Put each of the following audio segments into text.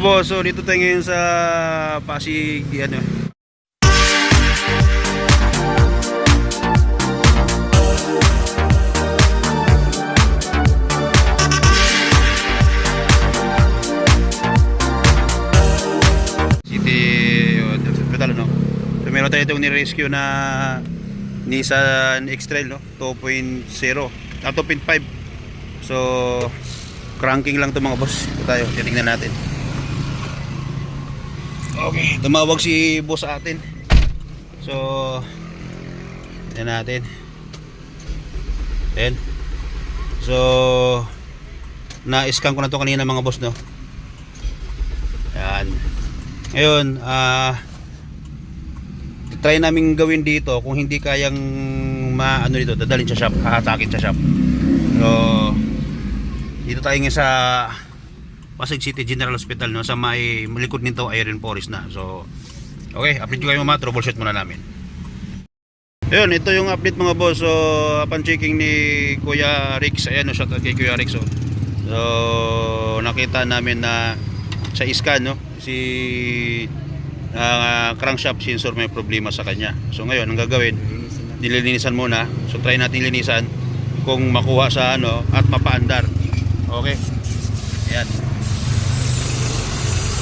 Boss, so dito tayo ngayon sa Pasig, ano, City Hospital, no? So meron tayo itong ni-rescue na Nissan X-Trail, no? 2.0, ah, 2.5. So, cranking lang to mga boss. Ito tayo, titingnan natin. Okay, tumawag si boss atin. So, yan natin. Yan. So, na-scan ko na to kanina mga boss, no? Yan. Ngayon, ah try namin gawin dito kung hindi kayang maano dito, dadalhin sa shop, hahatakin sa shop. So, dito tayo ngayon sa Pasig City General Hospital no sa may likod nito Iron Forest na. So, okay, update kayo mama, troubleshoot muna namin. Ayun, ito yung update mga boss. So, upon checking ni Kuya Rix, ayan no, shout out kay Kuya Rix. Oh. So, nakita namin na sa scan no, si uh, crankshaft sensor may problema sa kanya. So ngayon, ang gagawin, nililinisan muna. So try natin linisan kung makuha sa ano at mapaandar. Okay. Ayan.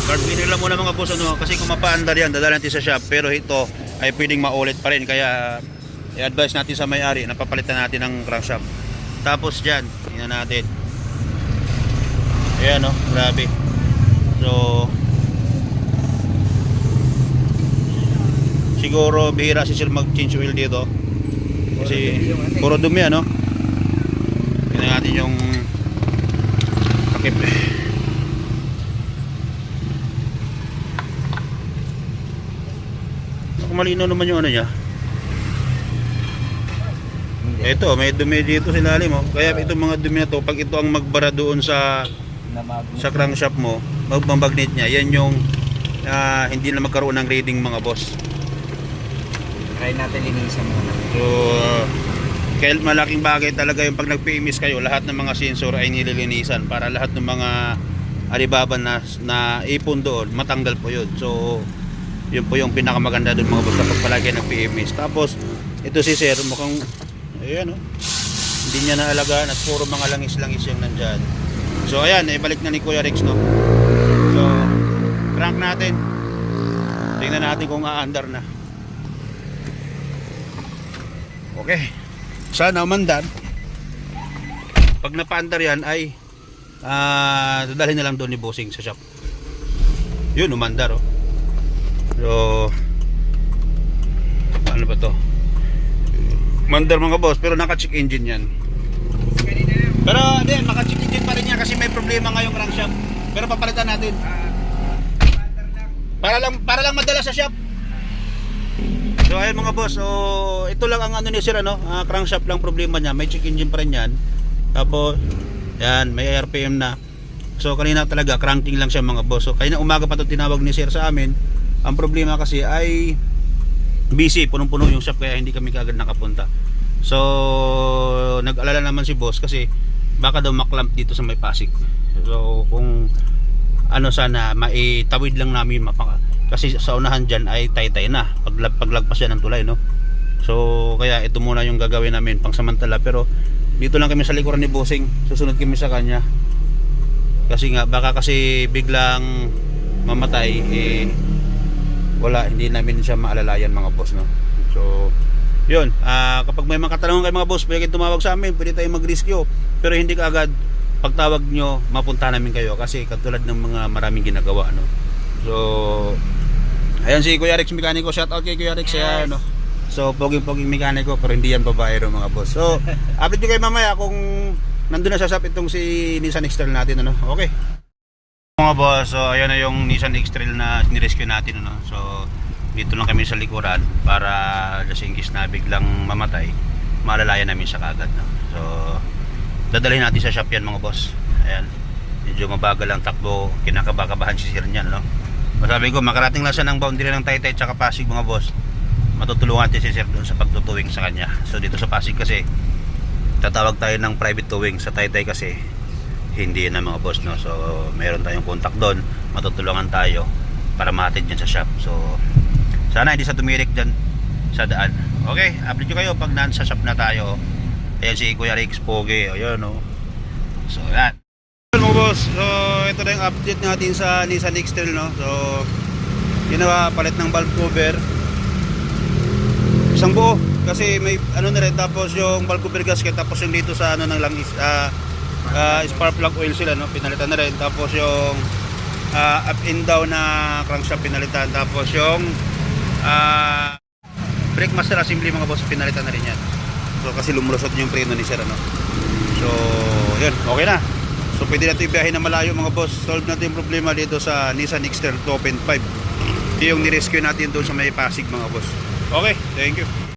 Winner lang muna mga boss ano kasi kung mapaandar yan dadala natin sa shop pero ito ay pwedeng maulit pa rin kaya i-advise natin sa may-ari na papalitan natin ng crankshaft. Tapos diyan, tingnan natin. Ayan oh, grabe. So siguro bihira si sir mag-change oil dito. Kasi puro dumi ano. Tingnan natin yung takip. Malino naman yung ano niya. Ito, may dumi dito sa ilalim oh. Kaya itong mga dumi na to, pag ito ang magbara doon sa sa crankshaft mo, magmamagnet niya, yan yung ah, hindi na magkaroon ng reading mga boss. Try natin linisan muna. So, kaya malaking bagay talaga yung pag nag-PMS kayo, lahat ng mga sensor ay nililinisan para lahat ng mga alibaban na, na ipon doon, matanggal po yun. So, yun po yung pinakamaganda doon mga boss kapag palagi nag-PMS. Tapos, ito si Sir, mukhang, ayan oh, hindi niya naalagaan at puro mga langis-langis yung nandyan. So, ayan, ibalik na ni Kuya Rex, no? So, crank natin. Tingnan natin kung aandar na. Okay. Sana umandar. Pag napaandar yan ay ah dadalhin na lang doon ni Bossing sa shop. Yun, umandar oh. So ano ba to? Mandar mga boss, pero naka-check engine yan. Pero hindi, naka-check engine pa rin yan kasi may problema ngayong crankshaft. Pero papalitan natin. Para lang para lang madala sa shop. So ayun mga boss, so ito lang ang ano ni sir ano, ah, crankshaft lang problema niya. May check engine pa rin yan. Tapos yan, may RPM na. So kanina talaga cranking lang siya mga boss. So kanina umaga pa to tinawag ni sir sa amin. Ang problema kasi ay busy, punong-puno yung shop kaya hindi kami kagad nakapunta. So nag-alala naman si boss kasi baka daw maklamp dito sa may Pasig. So kung ano sana maitawid lang namin mapaka kasi sa unahan dyan ay taytay na. Pag, paglagpas yan ng tulay no? So kaya ito muna yung gagawin namin pang samantala pero dito lang kami sa likuran ni Bossing. Susunod kami sa kanya. Kasi nga baka kasi biglang mamatay eh wala hindi namin siya maalalayan mga boss no so yun ah, kapag may mga katanungan kayo mga boss pwede kayo tumawag sa amin pwede tayo mag-rescue pero hindi ka agad pagtawag nyo mapunta namin kayo kasi katulad ng mga maraming ginagawa no so Ayan si Kuya Rex Mekaniko, shout out kay Kuya Rex yes. ano. So poging-poging mekaniko pero hindi yan babae ro mga boss. So update ko kayo mamaya kung nandun na sa shop itong si Nissan X-Trail natin ano. Okay. Mga boss, so ayan na yung Nissan X-Trail na nirescue natin ano. So dito lang kami sa likuran para just in case na biglang mamatay, malalayan namin siya kagad no. So dadalhin natin sa shop yan mga boss. Ayan. Medyo mabagal ang takbo, kinakabakabahan si Sir niyan no. Masabi ko, makarating lang siya ng boundary ng Taytay tsaka Pasig mga boss. Matutulungan natin si Sir doon sa pagtutuwing sa kanya. So dito sa Pasig kasi tatawag tayo ng private towing sa Taytay kasi hindi na mga boss no? So meron tayong contact doon. Matutulungan tayo para matid yan sa shop. So sana hindi sa tumirik dyan sa daan. Okay update kayo pag nasa shop na tayo. Ayan si Kuya Rix Pogi. Ayun no? So yan. Mga boss. So ito na yung update natin sa Nissan X-Trail no? So ginawa palit ng valve cover. Isang buo kasi may ano na rin tapos yung valve cover gasket tapos yung dito sa ano ng langis ah ah, spark plug oil sila no? Pinalitan na rin. Tapos yung ah, up and down na crankshaft pinalitan. Tapos yung ah, brake master assembly mga boss pinalitan na rin yan. So kasi lumulusot yung preno ni sir ano? So yun okay na. So pwede natin ibiyahin na malayo mga boss. Solve natin yung problema dito sa Nissan X-Trail 2.5 ito yung nirescue natin doon sa may Pasig mga boss. Okay thank you